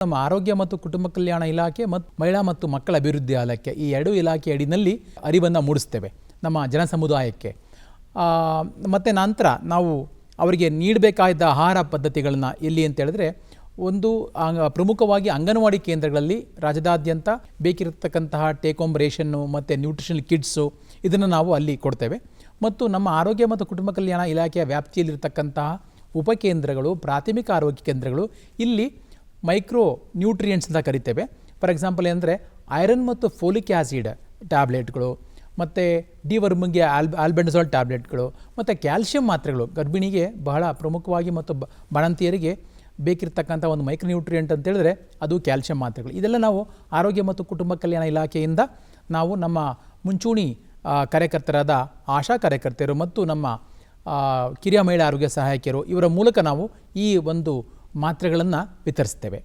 ನಮ್ಮ ಆರೋಗ್ಯ ಮತ್ತು ಕುಟುಂಬ ಕಲ್ಯಾಣ ಇಲಾಖೆ ಮತ್ತು ಮಹಿಳಾ ಮತ್ತು ಮಕ್ಕಳ ಅಭಿವೃದ್ಧಿ ಇಲಾಖೆ ಈ ಎರಡೂ ಇಲಾಖೆ ಅಡಿನಲ್ಲಿ ಅರಿವನ್ನು ಮೂಡಿಸ್ತೇವೆ ನಮ್ಮ ಜನ ಸಮುದಾಯಕ್ಕೆ ಆ, ಮತ್ತು ನಂತರ ನಾವು ಅವರಿಗೆ ನೀಡಬೇಕಾದ ಆಹಾರ ಪದ್ಧತಿಗಳನ್ನು ಎಲ್ಲಿ ಅಂತ ಹೇಳಿದ್ರೆ ಒಂದು ಪ್ರಮುಖವಾಗಿ ಅಂಗನವಾಡಿ ಕೇಂದ್ರಗಳಲ್ಲಿ ರಾಜ್ಯದಾದ್ಯಂತ ಬೇಕಿರತಕ್ಕಂತಹ ಟೇಕ್ ರೇಷನ್ನು ಮತ್ತು ನ್ಯೂಟ್ರಿಷನಲ್ ಕಿಡ್ಸು ಇದನ್ನು ನಾವು ಅಲ್ಲಿ ಕೊಡ್ತೇವೆ. ಮತ್ತು ನಮ್ಮ ಆರೋಗ್ಯ ಮತ್ತು ಕುಟುಂಬ ಕಲ್ಯಾಣ ಇಲಾಖೆಯ ವ್ಯಾಪ್ತಿಯಲ್ಲಿರ್ತಕ್ಕಂತಹ ಉಪಕೇಂದ್ರಗಳು ಪ್ರಾಥಮಿಕ ಆರೋಗ್ಯ ಕೇಂದ್ರಗಳು ಇಲ್ಲಿ ಮೈಕ್ರೋ ನ್ಯೂಟ್ರಿಯೆಂಟ್ಸ್ ಅಂತ ಕರಿತೇವೆ. ಫಾರ್ ಎಕ್ಸಾಂಪಲ್ ಅಂದರೆ ಐರನ್ ಮತ್ತು ಫೋಲಿಕ್ ಆ್ಯಸಿಡ್ ಟ್ಯಾಬ್ಲೆಟ್ಗಳು, ಮತ್ತು ಡಿ ವರ್ಮಿಗೆ ಆಲ್, ಆಲ್ಬೆಂಡಸಾಲ್ ಟ್ಯಾಬ್ಲೆಟ್ಗಳು, ಮತ್ತು ಕ್ಯಾಲ್ಶಿಯಂ ಮಾತ್ರೆಗಳು. ಗರ್ಭಿಣಿಗೆ ಬಹಳ ಪ್ರಮುಖವಾಗಿ ಮತ್ತು ಬಾಣಂತಿಯರಿಗೆ ಬೇಕಿರ್ತಕ್ಕಂಥ ಒಂದು ಮೈಕ್ರೋನ್ಯೂಟ್ರಿಯೆಂಟ್ ಅಂತ ಹೇಳಿದ್ರೆ ಅದು ಕ್ಯಾಲ್ಶಿಯಂ ಮಾತ್ರೆಗಳು. ಇದೆಲ್ಲ ನಾವು ಆರೋಗ್ಯ ಮತ್ತು ಕುಟುಂಬ ಕಲ್ಯಾಣ ಇಲಾಖೆಯಿಂದ ನಾವು ನಮ್ಮ ಮುಂಚೂಣಿ ಕಾರ್ಯಕರ್ತರಾದ ಆಶಾ ಕಾರ್ಯಕರ್ತೆಯರು ಮತ್ತು ನಮ್ಮ ಕಿರಿಯ ಮಹಿಳಾ ಆರೋಗ್ಯ ಸಹಾಯಕಿಯರು ಇವರ ಮೂಲಕ ನಾವು ಈ ಒಂದು ಮಾತ್ರೆಗಳನ್ನು ವಿತರಿಸ್ತೇವೆ.